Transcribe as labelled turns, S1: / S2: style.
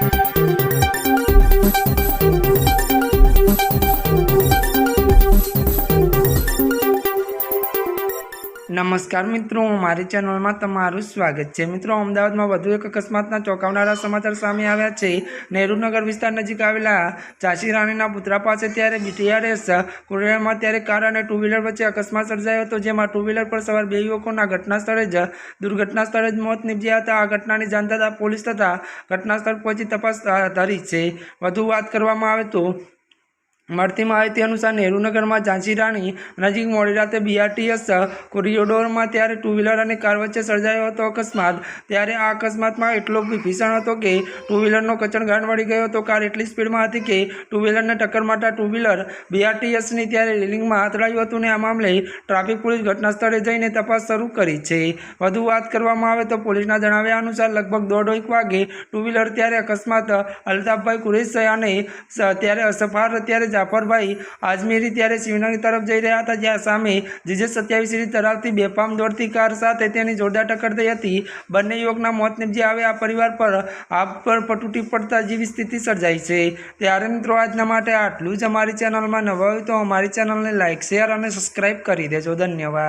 S1: Thank you. નમસ્કાર મિત્રો મારી ચેનલમાં તમારું સ્વાગત છે. મિત્રો, અમદાવાદમાં વધુ એક અકસ્માતના ચોંકાવનારા સમાચાર સામે આવ્યા છે. નહેરુનગર વિસ્તાર નજીક આવેલા ઝાંસી રાણીના પુતરા પાસે ત્યારે બીટીઆરએસ કુરિયરમાં ત્યારે કાર અને ટુ વ્હીલર વચ્ચે અકસ્માત સર્જાયો હતો, જેમાં ટુ વ્હીલર પર સવાર બે યુવકોના ઘટના સ્થળે જ, દુર્ઘટના સ્થળે જ મોત નીપજ્યા હતા. આ ઘટનાની જાણ થતાં પોલીસ તથા ઘટના સ્થળ પહોંચી તપાસ ધરી છે. વધુ વાત કરવામાં આવે તો મળતી માહિતી અનુસાર નહેરુનગરમાં ઝાંસી રાણી નજીક મોડી રાતે બીઆરટીએસ કોરિડોરમાં ત્યારે ટુ વ્હીલર અને કાર વચ્ચે સર્જાયો હતો અકસ્માત. ત્યારે આ અકસ્માતમાં એટલો ભીષણ હતો કે ટુ વ્હીલરનો કચણગાંઠ વળી ગયો હતો. કાર એટલી સ્પીડમાં હતી કે ટુ વ્હીલરને ટક્કર મારતા ટુ વ્હીલર બીઆરટીએસની ત્યારે રેલિંગમાં અથડાયું હતું ને આ મામલે ટ્રાફિક પોલીસ ઘટના સ્થળે જઈને તપાસ શરૂ કરી છે. વધુ વાત કરવામાં આવે તો પોલીસના જણાવ્યા અનુસાર લગભગ દોઢ એક વાગે ટુ વ્હીલર ત્યારે અકસ્માત અલ્તાફભાઈ કુરેશ અને ત્યારે સફાર ત્યારે જાફરભાઈ આજમેરી ત્યારે શિવનગર તરફ જઈ રહ્યા હતા, જ્યાં સામે જીજે સત્યાવીસ સીરી ધરાવતી બેફામ દોડતી કાર સાથે તેની જોરદાર ટક્કર થઈ હતી. બંને યુવકના મોત નિપજી આવે આ પરિવાર પર આપ પર પટુટી પડતા જેવી સ્થિતિ સર્જાઈ છે. ત્યારે મિત્રો આજના માટે આટલું જ. અમારી ચેનલમાં નવા હોય તો અમારી ચેનલને લાઇક શેર અને સબસ્ક્રાઈબ કરી દેજો. ધન્યવાદ.